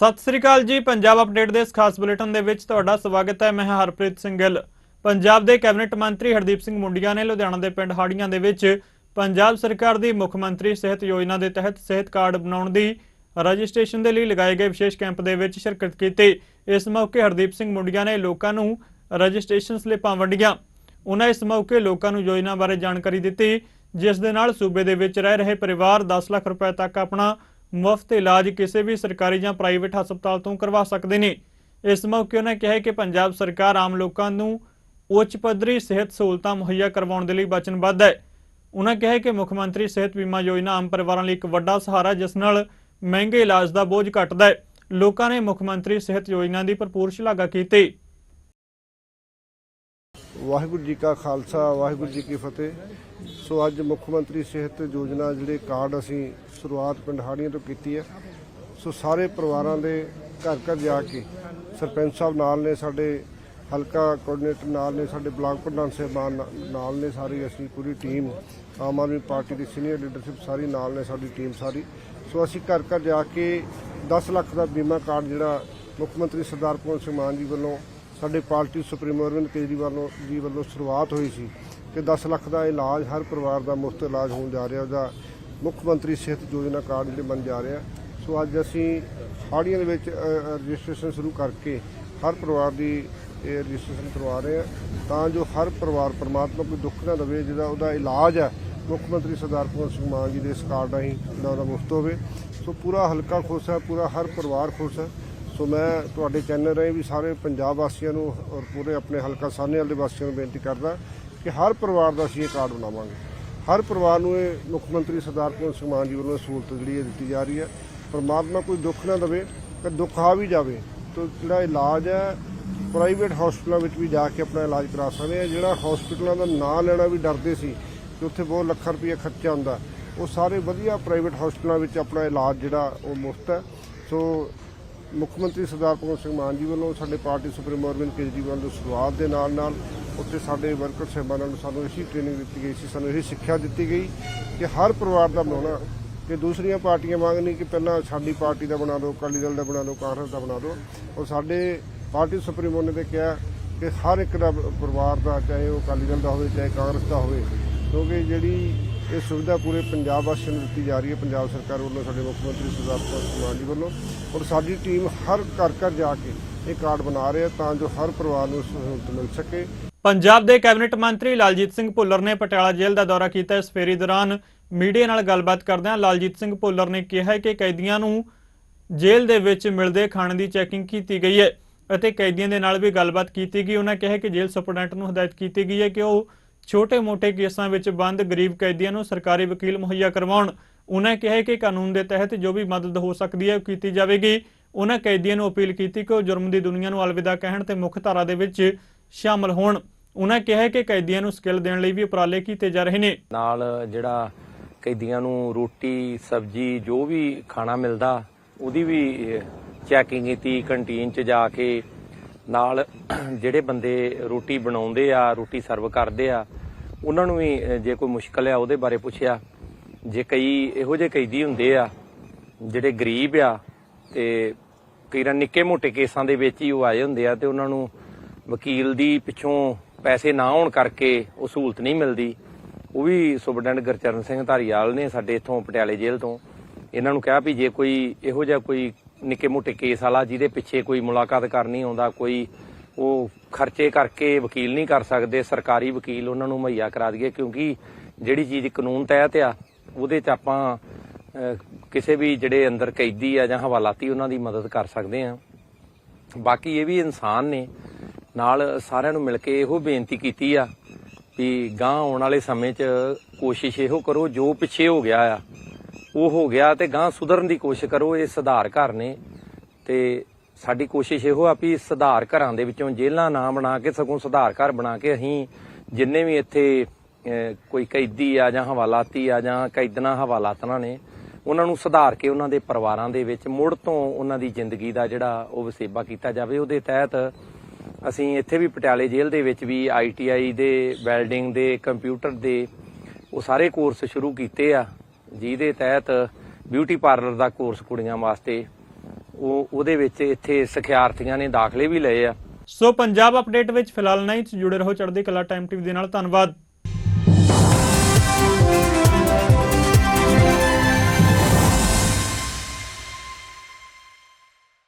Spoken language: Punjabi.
ਸਤਿ ਸ੍ਰੀ ਅਕਾਲ ਜੀ, ਪੰਜਾਬ ਅਪਡੇਟ ਦੇ ਇਸ ਖਾਸ ਬੁਲੇਟਿਨ ਦੇ ਵਿੱਚ ਤੁਹਾਡਾ ਸਵਾਗਤ ਹੈ। ਮੈਂ ਹਰਪ੍ਰੀਤ ਸਿੰਘ ਗਿੱਲ ਪੰਜਾਬ ਦੇ ਕੈਬਨਿਟ ਮੰਤਰੀ ਹਰਦੀਪ ਸਿੰਘ ਮੁੰਡੀਆਂ ਨੇ ਲੁਧਿਆਣਾ ਦੇ ਪਿੰਡ ਹਾੜੀਆਂ ਦੇ ਵਿੱਚ ਪੰਜਾਬ ਸਰਕਾਰ ਦੀ ਮੁੱਖ ਮੰਤਰੀ ਸਿਹਤ ਯੋਜਨਾ ਦੇ ਤਹਿਤ ਸਿਹਤ ਕਾਰਡ ਬਣਾਉਣ ਦੀ ਰਜਿਸਟ੍ਰੇਸ਼ਨ ਦੇ ਲਈ ਲਗਾਏ ਗਏ ਵਿਸ਼ੇਸ਼ ਕੈਂਪ ਦੇ ਵਿੱਚ ਸ਼ਿਰਕਤ ਕੀਤੀ। ਇਸ ਮੌਕੇ ਹਰਦੀਪ ਸਿੰਘ ਮੁੰਡੀਆਂ ਨੇ ਲੋਕਾਂ ਨੂੰ ਰਜਿਸਟ੍ਰੇਸ਼ਨ ਸਲਿੱਪਾਂ ਵੰਡੀਆਂ। ਉਹਨਾਂ ਇਸ ਮੌਕੇ ਲੋਕਾਂ ਨੂੰ ਯੋਜਨਾ ਬਾਰੇ ਜਾਣਕਾਰੀ ਦਿੱਤੀ, ਜਿਸ ਦੇ ਨਾਲ ਸੂਬੇ ਦੇ ਵਿੱਚ ਰਹਿ ਰਹੇ ਪਰਿਵਾਰ 10 ਲੱਖ ਰੁਪਏ ਤੱਕ ਆਪਣਾ ਮੁਫਤ ਇਲਾਜ ਕਿਸੇ ਵੀ ਸਰਕਾਰੀ ਜਾਂ ਪ੍ਰਾਈਵੇਟ ਹਸਪਤਾਲ ਤੋਂ ਕਰਵਾ ਸਕਦੇ ਨੇ। ਇਸ ਮੌਕੇ ਉਹਨਾਂ ਕਿਹਾ ਕਿ ਪੰਜਾਬ ਸਰਕਾਰ ਆਮ ਲੋਕਾਂ ਨੂੰ ਉੱਚ ਪੱਧਰੀ ਸਿਹਤ ਸਹੂਲਤਾਂ ਮੁਹੱਈਆ ਕਰਵਾਉਣ ਦੇ ਲਈ ਵਚਨਬੱਧ ਹੈ। ਉਹਨਾਂ ਕਿਹਾ ਕਿ ਮੁੱਖ ਮੰਤਰੀ ਸਿਹਤ ਬੀਮਾ ਯੋਜਨਾ ਆਮ ਪਰਿਵਾਰਾਂ ਲਈ ਇੱਕ ਵੱਡਾ ਸਹਾਰਾ ਜਿਸ ਨਾਲ ਮਹਿੰਗੇ ਇਲਾਜ ਦਾ ਬੋਝ ਘਟਦਾ ਹੈ। ਲੋਕਾਂ ਨੇ ਮੁੱਖ ਮੰਤਰੀ ਸਿਹਤ ਯੋਜਨਾ ਦੀ ਭਰਪੂਰ ਸ਼ਲਾਘਾ ਕੀਤੀ। ਵਾਹਿਗੁਰੂ ਜੀ ਕਾ ਖਾਲਸਾ, ਵਾਹਿਗੁਰੂ ਜੀ ਕੀ ਫਤਿਹ। ਸੋ ਅੱਜ ਮੁੱਖ ਮੰਤਰੀ ਸਿਹਤ ਯੋਜਨਾ ਜਿਹੜੇ ਕਾਰਡ ਅਸੀਂ ਸ਼ੁਰੂਆਤ ਪਿੰਡ ਹਾੜੀਆਂ ਤੋਂ ਕੀਤੀ ਹੈ। ਸੋ ਸਾਰੇ ਪਰਿਵਾਰਾਂ ਦੇ ਘਰ ਘਰ ਜਾ ਕੇ ਸਰਪੰਚ ਸਾਹਿਬ ਨਾਲ ਨੇ ਸਾਡੇ, ਹਲਕਾ ਕੋਆਰਡੀਨੇਟਰ ਨਾਲ ਨੇ ਸਾਡੇ ਬਲਾਕ ਪ੍ਰਧਾਨ ਸਾਹਿਬਾਨ ਨਾਲ ਨੇ ਸਾਰੀ ਅਸੀਂ ਪੂਰੀ ਟੀਮ, ਆਮ ਆਦਮੀ ਪਾਰਟੀ ਦੀ ਸੀਨੀਅਰ ਲੀਡਰਸ਼ਿਪ ਸਾਰੀ ਨਾਲ ਨੇ ਸਾਡੀ ਟੀਮ ਸਾਰੀ। ਸੋ ਅਸੀਂ ਘਰ ਘਰ ਜਾ ਕੇ 10 ਲੱਖ ਦਾ ਬੀਮਾ ਕਾਰਡ ਜਿਹੜਾ ਮੁੱਖ ਮੰਤਰੀ ਸਰਦਾਰ ਭਗਵੰਤ ਸਿੰਘ ਮਾਨ ਜੀ ਵੱਲੋਂ ਸਾਡੇ ਪਾਰਟੀ ਸੁਪਰੀਮੋ ਅਰਵਿੰਦ ਕੇਜਰੀਵਾਲ ਨੂੰ- ਜੀ ਵੱਲੋਂ ਸ਼ੁਰੂਆਤ ਹੋਈ ਸੀ ਕਿ 10 ਲੱਖ ਦਾ ਇਲਾਜ, ਹਰ ਪਰਿਵਾਰ ਦਾ ਮੁਫਤ ਇਲਾਜ ਹੋਣ ਜਾ ਰਿਹਾ, ਉਹਦਾ ਮੁੱਖ ਮੰਤਰੀ ਸਿਹਤ ਯੋਜਨਾ ਕਾਰਡ ਜਿਹੜੇ ਬਣ ਜਾ ਰਿਹਾ। ਸੋ ਅੱਜ ਅਸੀਂ ਹਾੜੀਆਂ ਦੇ ਵਿੱਚ ਰਜਿਸਟ੍ਰੇਸ਼ਨ ਸ਼ੁਰੂ ਕਰਕੇ ਹਰ ਪਰਿਵਾਰ ਦੀ ਇਹ ਰਜਿਸਟ੍ਰੇਸ਼ਨ ਕਰਵਾ ਰਹੇ ਹਾਂ। ਤਾਂ ਜੋ ਹਰ ਪਰਿਵਾਰ ਪਰਮਾਤਮਾ ਕੋਈ ਦੁੱਖ ਨਾ ਦੇਵੇ, ਜਿਹਦਾ ਉਹਦਾ ਇਲਾਜ ਹੈ, ਮੁੱਖ ਮੰਤਰੀ ਸਰਦਾਰ ਭਗਵੰਤ ਸਿੰਘ ਮਾਨ ਜੀ ਦੇ ਇਸ ਕਾਰਡ ਰਾਹੀਂ ਜਿਹੜਾ ਉਹਦਾ ਮੁਫਤ ਹੋਵੇ। ਸੋ ਪੂਰਾ ਹਲਕਾ ਖੁਸ਼ ਹੈ, ਪੂਰਾ ਹਰ ਪਰਿਵਾਰ ਖੁਸ਼ ਹੈ। ਸੋ ਮੈਂ ਤੁਹਾਡੇ ਚੈਨਲ ਰਾਹੀਂ ਵੀ ਸਾਰੇ ਪੰਜਾਬ ਵਾਸੀਆਂ ਨੂੰ ਔਰ ਪੂਰੇ ਆਪਣੇ ਹਲਕਾ ਸਾਹਨੇਵਾਲ ਦੇ ਵਾਸੀਆਂ ਨੂੰ ਬੇਨਤੀ ਕਰਦਾ ਕਿ ਹਰ ਪਰਿਵਾਰ ਦਾ ਅਸੀਂ ਇਹ ਕਾਰਡ ਬਣਾਵਾਂਗੇ। ਹਰ ਪਰਿਵਾਰ ਨੂੰ ਇਹ ਮੁੱਖ ਮੰਤਰੀ ਸਰਦਾਰ ਭਗਵੰਤ ਸਿੰਘ ਮਾਨ ਜੀ ਵੱਲੋਂ ਸਹੂਲਤ ਜਿਹੜੀ ਹੈ ਦਿੱਤੀ ਜਾ ਰਹੀ ਹੈ। ਪਰਮਾਤਮਾ ਕੋਈ ਦੁੱਖ ਨਾ ਦੇਵੇ, ਕਿ ਦੁੱਖ ਆ ਵੀ ਜਾਵੇ ਤਾਂ ਜਿਹੜਾ ਇਲਾਜ ਹੈ, ਪ੍ਰਾਈਵੇਟ ਹਸਪਤਾਲਾਂ ਵਿੱਚ ਵੀ ਜਾ ਕੇ ਆਪਣਾ ਇਲਾਜ ਕਰਾ ਸਕਦੇ ਆ ਜਿਹੜਾ ਹਸਪਤਾਲਾਂ ਦਾ ਨਾਂ ਲੈਣਾ ਵੀ ਡਰਦੇ ਸੀ ਕਿ ਉੱਥੇ ਬਹੁਤ ਲੱਖਾਂ ਰੁਪਏ ਖਰਚਾ ਹੁੰਦਾ, ਉਹ ਸਾਰੇ ਵਧੀਆ ਪ੍ਰਾਈਵੇਟ ਹਸਪਤਾਲਾਂ ਵਿੱਚ ਆਪਣਾ ਇਲਾਜ ਜਿਹੜਾ ਉਹ ਮੁਫਤ ਹੈ। ਸੋ ਮੁੱਖ ਮੰਤਰੀ ਸਰਦਾਰ ਭਗਵੰਤ ਸਿੰਘ ਮਾਨ ਜੀ ਵੱਲੋਂ ਸਾਡੇ ਪਾਰਟੀ ਸੁਪਰੀਮੋ ਅਰਵਿੰਦ ਕੇਜਰੀਵਾਲ ਦੀ ਸ਼ੁਰੂਆਤ ਦੇ ਨਾਲ ਨਾਲ ਉੱਥੇ ਸਾਡੇ ਵਰਕਰ ਸਾਹਿਬਾਨਾਂ ਨੂੰ ਸਾਨੂੰ ਇਸੀ ਟ੍ਰੇਨਿੰਗ ਦਿੱਤੀ ਗਈ ਸੀ, ਸਾਨੂੰ ਇਹੀ ਸਿੱਖਿਆ ਦਿੱਤੀ ਗਈ ਕਿ ਹਰ ਪਰਿਵਾਰ ਦਾ ਬਣਾਉਣਾ, ਕਿ ਦੂਸਰੀਆਂ ਪਾਰਟੀਆਂ ਵਾਂਗ ਨਹੀਂ ਕਿ ਪਹਿਲਾਂ ਸਾਡੀ ਪਾਰਟੀ ਦਾ ਬਣਾ ਦਿਓ, ਅਕਾਲੀ ਦਲ ਦਾ ਬਣਾ ਦਿਓ, ਕਾਂਗਰਸ ਦਾ ਬਣਾ ਦਿਓ। ਔਰ ਸਾਡੇ ਪਾਰਟੀ ਸੁਪਰੀਮੋ ਨੇ ਤੇ ਕਿਹਾ ਕਿ ਹਰ ਇੱਕ ਦਾ ਪਰਿਵਾਰ ਦਾ, ਚਾਹੇ ਉਹ ਅਕਾਲੀ ਦਲ ਦਾ ਹੋਵੇ, ਚਾਹੇ ਕਾਂਗਰਸ ਦਾ ਹੋਵੇ, ਕਿਉਂਕਿ ਜਿਹੜੀ ਇਹ ਸੁਵਿਧਾ ਪੂਰੇ ਪੰਜਾਬ ਵਾਸੀਆਂ ਨੂੰ ਦਿੱਤੀ ਜਾ ਰਹੀ ਹੈ। ਪੰਜਾਬ ਸਰਕਾਰ ਵੱਲੋਂ ਸਾਡੇ ਮੁੱਖ ਮੰਤਰੀ ਸਰਦਾਰ ਭਗਵੰਤ ਮਾਨ ਜੀ ਵੱਲੋਂ ਔਰ ਸਾਡੀ ਟੀਮ ਹਰ ਘਰ ਘਰ ਜਾ ਕੇ ਇਹ ਕਾਰਡ ਬਣਾ ਰਹੇ ਆ ਤਾਂ ਜੋ ਹਰ ਪਰਿਵਾਰ ਨੂੰ ਸਹੂਲਤ ਮਿਲ ਸਕੇ। ਪੰਜਾਬ ਦੇ ਕੈਬਨਿਟ ਮੰਤਰੀ ਲਾਲਜੀਤ ਸਿੰਘ ਭੁੱਲਰ ਨੇ ਪਟਿਆਲਾ ਜੇਲ੍ਹ ਦਾ ਦੌਰਾ ਕੀਤਾ। ਇਸ ਫੇਰੀ ਦੌਰਾਨ ਮੀਡੀਆ ਨਾਲ ਗੱਲਬਾਤ ਕਰਦਿਆਂ ਲਾਲਜੀਤ ਸਿੰਘ ਭੁੱਲਰ ਨੇ ਕਿਹਾ ਕਿ ਕੈਦੀਆਂ ਨੂੰ ਜੇਲ੍ਹ ਦੇ ਵਿੱਚ ਮਿਲਦੇ ਖਾਣੇ ਦੀ ਚੈਕਿੰਗ ਕੀਤੀ ਗਈ ਹੈ ਅਤੇ ਕੈਦੀਆਂ ਦੇ ਨਾਲ ਵੀ ਗੱਲਬਾਤ ਕੀਤੀ ਗਈ। ਉਹਨਾਂ ਕਿਹਾ ਕਿ ਜੇਲ੍ਹ ਸੁਪਰਡੈਂਟ ਨੂੰ ਹਦਾਇਤ ਕੀਤੀ ਗਈ ਹੈ ਕਿ ਉਹ ਛੋਟੇ-ਮੋਟੇ ਕੇਸਾਂ ਵਿੱਚ ਬੰਦ ਗਰੀਬ ਕੈਦੀਆਂ ਨੂੰ ਸਰਕਾਰੀ ਵਕੀਲ ਮੁਹੱਈਆ ਕਰਵਾਉਣ। ਉਹਨਾਂ ਕਿਹਾ ਕਿ ਕਾਨੂੰਨ ਦੇ ਤਹਿਤ ਜੋ ਵੀ ਮਦਦ ਹੋ ਸਕਦੀ ਹੈ ਉਹ ਕੀਤੀ ਜਾਵੇਗੀ। ਉਹਨਾਂ ਕੈਦੀਆਂ ਨੂੰ ਅਪੀਲ ਕੀਤੀ ਕਿ ਉਹ ਜੁਰਮ ਦੀ ਦੁਨੀਆ ਨੂੰ ਅਲਵਿਦਾ ਕਹਿਣ ਤੇ ਮੁੱਖ ਧਾਰਾ ਦੇ ਵਿੱਚ ਸ਼ਾਮਲ ਹੋਣ। ਉਹਨਾਂ ਕਿਹਾ ਕਿ ਕੈਦੀਆਂ ਨੂੰ ਸਕਿੱਲ ਦੇਣ ਲਈ ਵੀ ਉਪਰਾਲੇ ਕੀਤੇ ਜਾ ਰਹੇ ਨੇ। ਨਾਲ ਜਿਹੜਾ ਕੈਦੀਆਂ ਨੂੰ ਰੋਟੀ, ਸਬਜ਼ੀ, ਜੋ ਵੀ ਖਾਣਾ ਮਿਲਦਾ, ਉਹਦੀ ਵੀ ਚੈਕਿੰਗ ਕੀਤੀ, ਕੰਟੀਨ 'ਚ ਜਾ ਕੇ ਨਾਲ ਜਿਹੜੇ ਬੰਦੇ ਰੋਟੀ ਬਣਾਉਂਦੇ ਆ, ਰੋਟੀ ਸਰਵ ਕਰਦੇ ਆ, ਉਹਨਾਂ ਨੂੰ ਵੀ ਜੇ ਕੋਈ ਮੁਸ਼ਕਲ ਆ, ਉਹਦੇ ਬਾਰੇ ਪੁੱਛਿਆ। ਜੇ ਕਈ ਇਹੋ ਜਿਹੇ ਕੈਦੀ ਹੁੰਦੇ ਆ, ਜਿਹੜੇ ਗਰੀਬ ਆ, ਤੇ ਕਈ ਵਾਰ ਨਿੱਕੇ ਮੋਟੇ ਕੇਸਾਂ ਦੇ ਵਿੱਚ ਹੀ ਉਹ ਆਏ ਹੁੰਦੇ ਆ, ਤੇ ਉਹਨਾਂ ਨੂੰ ਵਕੀਲ ਦੀ ਪਿੱਛੋਂ ਪੈਸੇ ਨਾ ਹੋਣ ਕਰਕੇ ਉਹ ਸਹੂਲਤ ਨਹੀਂ ਮਿਲਦੀ। ਉਹ ਵੀ ਸੁਪਰਡੈਂਟ ਗੁਰਚਰਨ ਸਿੰਘ ਧਾਰੀਵਾਲ ਨੇ ਸਾਡੇ ਇੱਥੋਂ ਪਟਿਆਲੇ ਜੇਲ੍ਹ ਤੋਂ। ਇਹਨਾਂ ਨੂੰ ਕਿਹਾ ਵੀ ਜੇ ਕੋਈ ਇਹੋ ਜਿਹਾ ਕੋਈ ਨਿੱਕੇ ਮੋਟੇ ਕੇਸ ਵਾਲਾ ਜਿਹਦੇ ਪਿੱਛੇ ਕੋਈ ਮੁਲਾਕਾਤ ਕਰਨੀ ਆਉਂਦਾ, ਕੋਈ ਉਹ ਖਰਚੇ ਕਰਕੇ ਵਕੀਲ ਨਹੀਂ ਕਰ ਸਕਦੇ, ਸਰਕਾਰੀ ਵਕੀਲ ਉਹਨਾਂ ਨੂੰ ਮੁਹੱਈਆ ਕਰਾ ਦਈਏ ਕਿਉਂਕਿ ਜਿਹੜੀ ਚੀਜ਼ ਕਾਨੂੰਨ ਤਹਿਤ ਆ, ਉਹਦੇ 'ਚ ਆਪਾਂ ਕਿਸੇ ਵੀ ਜਿਹੜੇ ਅੰਦਰ ਕੈਦੀ ਆ ਜਾਂ ਹਵਾਲਾਤੀ ਉਹਨਾਂ ਦੀ ਮਦਦ ਕਰ ਸਕਦੇ ਆ। ਬਾਕੀ ਇਹ ਵੀ ਇਨਸਾਨ ਨੇ, ਨਾਲ ਸਾਰਿਆਂ ਨੂੰ ਮਿਲ ਕੇ ਇਹੋ ਬੇਨਤੀ ਕੀਤੀ ਆ ਵੀ ਗਾਂ ਆਉਣ ਵਾਲੇ ਸਮੇਂ 'ਚ ਕੋਸ਼ਿਸ਼ ਇਹੋ ਕਰੋ, ਜੋ ਪਿੱਛੇ ਹੋ ਗਿਆ ਆ ਉਹ ਹੋ ਗਿਆ ਤੇ ਗਾਂ ਸੁਧਰਨ ਦੀ ਕੋਸ਼ਿਸ਼ ਕਰੋ, ਇਹ ਸੁਧਾਰ ਘਰ ਨੇ। ਤੇ ਸਾਡੀ ਕੋਸ਼ਿਸ਼ ਇਹੋ ਆ ਵੀ ਸੁਧਾਰ ਘਰਾਂ ਦੇ ਵਿੱਚੋਂ ਜੇਲ੍ਹਾਂ ਨਾ ਬਣਾ ਕੇ, ਸਗੋਂ ਸੁਧਾਰ ਘਰ ਬਣਾ ਕੇ ਅਸੀਂ ਜਿੰਨੇ ਵੀ ਇੱਥੇ ਕੋਈ ਕੈਦੀ ਆ ਜਾਂ ਹਵਾਲਾਤੀ ਆ ਜਾਂ ਕੈਦਨਾ ਹਵਾਲਾਤਨਾ ਨੇ, ਉਹਨਾਂ ਨੂੰ ਸੁਧਾਰ ਕੇ ਉਹਨਾਂ ਦੇ ਪਰਿਵਾਰਾਂ ਦੇ ਵਿੱਚ ਮੁੜ ਤੋਂ ਉਹਨਾਂ ਦੀ ਜ਼ਿੰਦਗੀ ਦਾ ਜਿਹੜਾ ਉਹ ਵਸੇਬਾ ਕੀਤਾ ਜਾਵੇ। ਉਹਦੇ ਤਹਿਤ ਅਸੀਂ ਇੱਥੇ ਵੀ ਪਟਿਆਲੇ ਜੇਲ੍ਹ ਦੇ ਵਿੱਚ ਵੀ ਆਈਟੀਆਈ ਦੇ, ਵੈਲਡਿੰਗ ਦੇ, ਕੰਪਿਊਟਰ ਦੇ, ਉਹ ਸਾਰੇ ਕੋਰਸ ਸ਼ੁਰੂ ਕੀਤੇ ਆ। ਜਿਹਦੇ ਤਹਿਤ ਬਿਊਟੀ ਪਾਰਲਰ ਦਾ ਕੋਰਸ ਕੁੜੀਆਂ ਵਾਸਤੇ ਉਹ, ਉਹਦੇ ਵਿੱਚ ਇੱਥੇ ਸਿਖਿਆਰਥੀਆਂ ਨੇ ਦਾਖਲੇ ਵੀ ਲਏ ਆ। ਸੋ ਪੰਜਾਬ ਅਪਡੇਟ ਵਿੱਚ ਫਿਲਹਾਲ ਨਹੀਂ ਜੁੜੇ ਰਹੋ ਚੜ੍ਹਦੀ ਕਲਾ ਟਾਈਮ ਟੀਵੀ ਦੇ ਨਾਲ। ਧੰਨਵਾਦ।